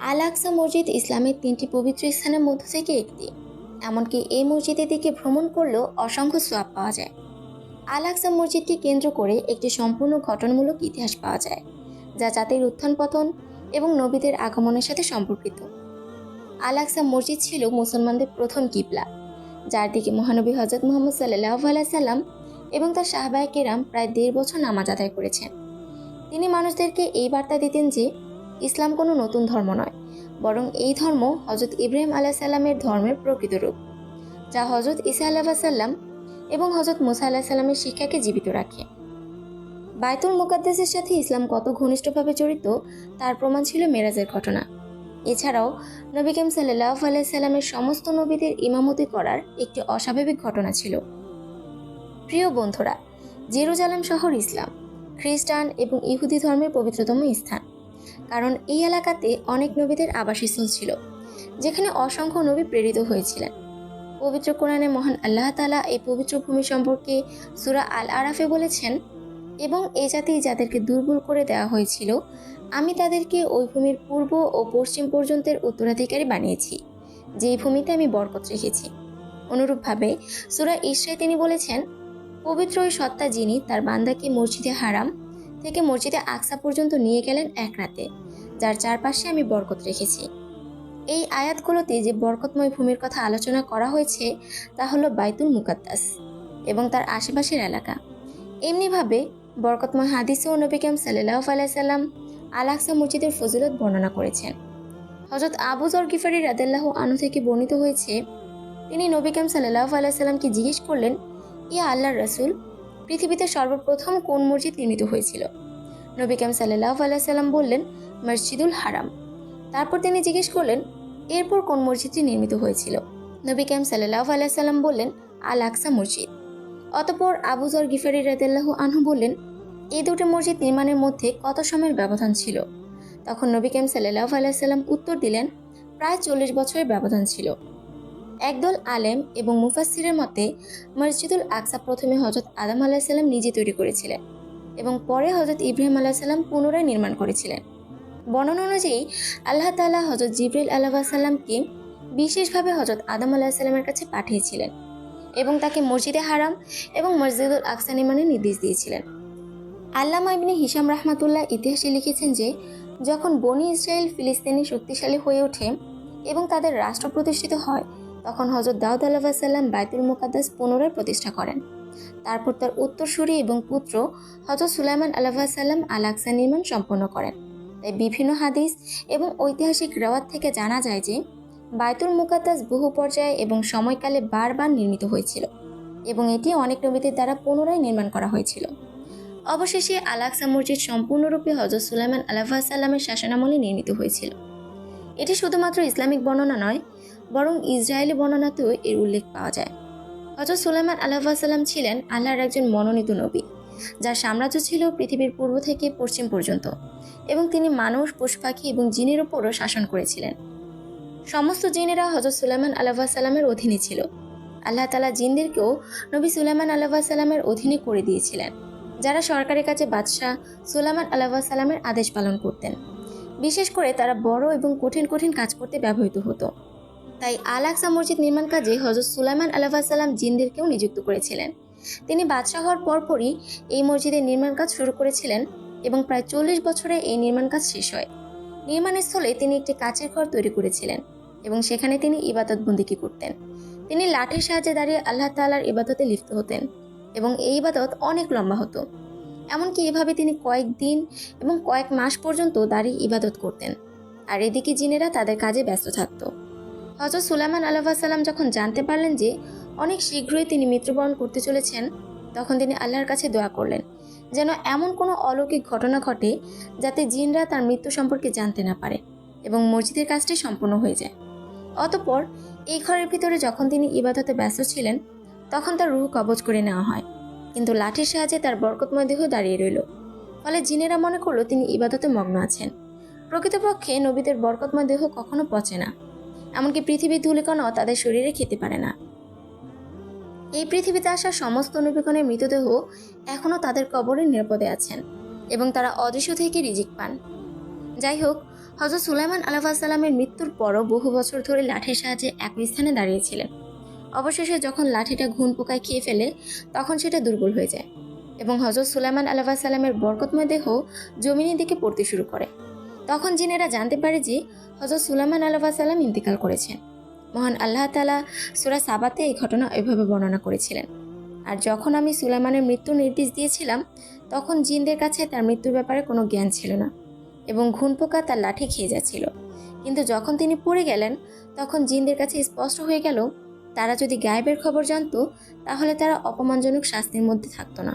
আল আকসা মসজিদ ইসলামের তিনটি পবিত্র স্থানের মধ্য থেকে একটি। এমনকি এই মসজিদের দিকে ভ্রমণ করলেও অসংখ্য সোয়াব পাওয়া যায়। আল আকসা মসজিদকে কেন্দ্র করে একটি সম্পূর্ণ ঘটনামূলক ইতিহাস পাওয়া যায়, যা জাতির উত্থান পতন এবং নবীদের আগমনের সাথে সম্পর্কিত। আল আকসা মসজিদ ছিল মুসলমানদের প্রথম কিবলা, যার দিকে মহানবী হজরত মোহাম্মদ সাল্লাহ সাল্লাম এবং তার সাহবায় কেরাম প্রায় দেড় বছর নামাজ আদায় করেছেন। তিনি মানুষদেরকে এই বার্তা দিতেন যে ইসলাম কোনো নতুন ধর্ম নয়, বরং এই ধর্ম হজরত ইব্রাহিম আলাহ সাল্লামের ধর্মের প্রকৃত রূপ, যা হজরত ইসা আল্লাহ সাল্লাম এবং হজরত মুসা আল্লাহ সাল্লামের শিক্ষাকে জীবিত রাখে। বায়তুল মুকাদ্দেসের সাথে ইসলাম কত ঘনিষ্ঠভাবে জড়িত, তার প্রমাণ ছিল মেরাজের ঘটনা। এছাড়াও নবী কেম সাল্লাহ আলাইসাল্লামের সমস্ত নবীদের ইমামতি করার একটি অস্বাভাবিক ঘটনা ছিল। প্রিয় বন্ধুরা, জেরুজালেম শহর ইসলাম, খ্রিস্টান এবং ইহুদি ধর্মের পবিত্রতম স্থান। কারণ এই এলাকাতে অনেক নবীদের আবাসস্থল ছিল, যেখানে অসংখ্য নবী প্রেরিত হয়েছিলেন। পবিত্র কোরআনে মহান আল্লাহ তালা এই পবিত্র ভূমি সম্পর্কে সুরা আল আরাফে বলেছেন, এবং এ জাতি যাদেরকে দুর্বল করে দেওয়া হয়েছিল, আমি তাদেরকে ওই ভূমির পূর্ব ও পশ্চিম পর্যন্তের উত্তরাধিকারী বানিয়েছি, যেই ভূমিতে আমি বরকত রেখেছি। অনুরূপভাবে সুরা ইসরায় তিনি বলেছেন, পবিত্র ওই সত্তা যিনি তার বান্দাকে মসজিদে হারাম থেকে মসজিদে আকসা পর্যন্ত নিয়ে গেলেন এক রাতে, যার চারপাশে আমি বরকত রেখেছি। এই আয়াতগুলোতে যে বরকতময় ভূমির কথা আলোচনা করা হয়েছে, তা হলো বাইতুল মুকাদ্দাস এবং তার আশেপাশের এলাকা। এমনিভাবে বরকতময় হাদিসে ও নবী কাম সাল্লাহ আলাইসাল্লাম আল আকসা মসজিদের ফজিলত বর্ণনা করেছেন। হজরত আবু জর গিফারি রাদেল্লাহ আনু থেকে বর্ণিত হয়েছে, তিনি নবী কাম সাল্লাহ আলাইসাল্লামকে জিজ্ঞেস করলেন, ইয়া আল্লাহর রসুল পৃথিবীতে সর্বপ্রথম কোন মসজিদ নির্মিত হয়েছিল? নবী কাম সাল্লাহ আলাইসাল্লাম বললেন, মসজিদুল হারাম। তারপর তিনি জিজ্ঞেস করলেন, এরপর কোন মসজিদটি নির্মিত হয়েছিল? নবী কাম সাল্লাহ আলাইসাল্লাম বললেন আল আকসা মসজিদ। অতপর আবু জর গিফারি রাদেল্লাহ আনহু বললেন এই দুটো মসজিদ নির্মাণের মধ্যে কত সময়ের ব্যবধান ছিল? তখন নবী কাম সাল্লাহ আলাইসাল্লাম উত্তর দিলেন, প্রায় চল্লিশ বছরের ব্যবধান ছিল। একদল আলেম এবং মুফাসিরের মতে, মসজিদুল আকসা প্রথমে হজরত আদম আলাহিসাল্লাম নিজে তৈরি করেছিলেন এবং পরে হজরত ইব্রাহিম আলাহিসাল্লাম পুনরায় নির্মাণ করেছিলেন। বর্ণনা অনুযায়ী, আল্লাহ তালা হজরত জিব্রাইল আল্লাহ সাল্লামকে বিশেষভাবে হজরত আদম আলাহিসাল্লামের কাছে পাঠিয়েছিলেন এবং তাকে মসজিদে হারাম এবং মসজিদুল আকসা নির্মাণের নির্দেশ দিয়েছিলেন। আল্লামা ইবনে হিসাম রাহমাতুল্লাহ ইতিহাসে লিখেছেন যে, যখন বনি ইসরায়েল ফিলিস্তিনি শক্তিশালী হয়ে ওঠে এবং তাদের রাষ্ট্র প্রতিষ্ঠিত হয় তখন হজরত দাউদ আল্লাহ সাল্লাম বাইতুল মুকাদ্দাস পুনরায় প্রতিষ্ঠা করেন। তারপর তার উত্তরসূরি এবং পুত্র হজরত সুলাইমান আল্লাহ সাল্লাম আল আকসা নির্মাণ সম্পন্ন করেন। তাই বিভিন্ন হাদিস এবং ঐতিহাসিক রেওয়াত থেকে জানা যায় যে বায়তুল মুকাদ্দাস বহু পর্যায়ে এবং সময়কালে বারবার নির্মিত হয়েছিল এবং এটি অনেক নবীদের দ্বারা পুনরায় নির্মাণ করা হয়েছিল। অবশেষে আল আকসা মসজিদ সম্পূর্ণরূপে হজরত সুলাইমান আল্লাহ সাল্লামের শাসনামলে নির্মিত হয়েছিল। এটি শুধুমাত্র ইসলামিক বর্ণনা নয় বরং ইসরায়েলি বর্ণনাতেও এর উল্লেখ পাওয়া যায়। হজরত সুলাইমান আল্লাহ ছিলেন আল্লাহর একজন মনোনীত নবী, যার সাম্রাজ্য ছিল পৃথিবীর পূর্ব থেকে পশ্চিম পর্যন্ত এবং তিনি মানুষ পশু পাখি এবং জিনের উপরও শাসন করেছিলেন। সমস্ত জিনেরা হজরত সুলাইমান আল্লাহ সাল্লামের অধীনে ছিল। আল্লাহ তালা জিনদেরকেও নবী সুলাইমান আল্লাহ সাল্লামের অধীনে করে দিয়েছিলেন, যারা সরকারের কাছে বাদশাহ সুলাইমান আল্লাহ সাল্লামের আদেশ পালন করতেন। বিশেষ করে তারা বড় এবং কঠিন কঠিন কাজ করতে ব্যবহৃত হতো। তাই আল আকসা মসজিদ নির্মাণ কাজে হজরত সুলাইমান আল্লাহ সাল্লাম জিনদেরকেও নিযুক্ত করেছিলেন। তিনি বাদশাহ হওয়ার পরপরই এই মসজিদের নির্মাণ কাজ শুরু করেছিলেন এবং প্রায় চল্লিশ বছরে এই নির্মাণ কাজ শেষ হয়। নির্মাণস্থলে তিনি একটি কাচের ঘর তৈরি করেছিলেন এবং সেখানে তিনি ইবাদত বন্দিকি করতেন। তিনি লাঠির সাহায্যে দাঁড়িয়ে আল্লাহ তাল্লার ইবাদতে লিপ্ত হতেন এবং এই ইবাদত অনেক লম্বা হতো। এমনকি এভাবে তিনি কয়েক দিন এবং কয়েক মাস পর্যন্ত দাঁড়িয়ে ইবাদত করতেন। আর এদিকে জিনেরা তাদের কাজে ব্যস্ত থাকতো। হজরত সুলাইমান আল্লাহ সাল্লাম যখন জানতে পারলেন যে অনেক শীঘ্রই তিনি মৃত্যুবরণ করতে চলেছেন, তখন তিনি আল্লাহর কাছে দোয়া করলেন, যেন এমন কোনো অলৌকিক ঘটনা ঘটে যাতে জিনরা তার মৃত্যু সম্পর্কে জানতে না পারে এবং মসজিদের কাজটি সম্পূর্ণ হয়ে যায়। অতপর এই ঘরের ভিতরে যখন তিনি ইবাদতে ব্যস্ত ছিলেন, তখন তার রুহ কবজ করে নেওয়া হয়। কিন্তু লাঠির সাহায্যে তার বরকতময় দেহ দাঁড়িয়ে রইল। ফলে জিনেরা মনে করল তিনি ইবাদতে মগ্ন আছেন। প্রকৃতপক্ষে নবীদের বরকতময় দেহ কখনো পচে না। এমনকি পৃথিবীর ধুলিকণাও তাদের শরীরে খেতে পারে না। এই পৃথিবীতে আসা সমস্ত নবীগণের মৃতদেহ এখনও তাদের কবরে নিরাপদে আছেন এবং তারা অদৃশ্য থেকে রিজিক পান। যাই হোক হজরত সুলাইমান আলাহাসাল্লামের মৃত্যুর পরও বহু বছর ধরে লাঠির সাহায্যে একই স্থানে দাঁড়িয়েছিলেন। অবশেষে যখন লাঠিটা ঘুণ পোকায় খেয়ে ফেলে, তখন সেটা দুর্বল হয়ে যায় এবং হজরত সুলাইমান আলাহাসাল্লামের বরকতময় দেহ জমিনের দিকে পড়তে শুরু করে। তখন জিনেরা জানতে পারে যে হজরত সুলাইমান আলাহাসাল্লাম ইন্তেকাল করেছেন। মহান আল্লাহ তালা সুরা সাবাতে এই ঘটনা এভাবে বর্ণনা করেছিলেন। আর যখন আমি সুলাইমানের মৃত্যুর নির্দেশ দিয়েছিলাম, তখন জিনদের কাছে তার মৃত্যুর ব্যাপারে কোনো জ্ঞান ছিল না এবং ঘুনপোকা তার লাঠি খেয়ে যাচ্ছিল। কিন্তু যখন তিনি পড়ে গেলেন, তখন জিনদের কাছে স্পষ্ট হয়ে গেল, তারা যদি গায়েবের খবর জানতো, তাহলে তারা অপমানজনক শাস্তির মধ্যে থাকতো না।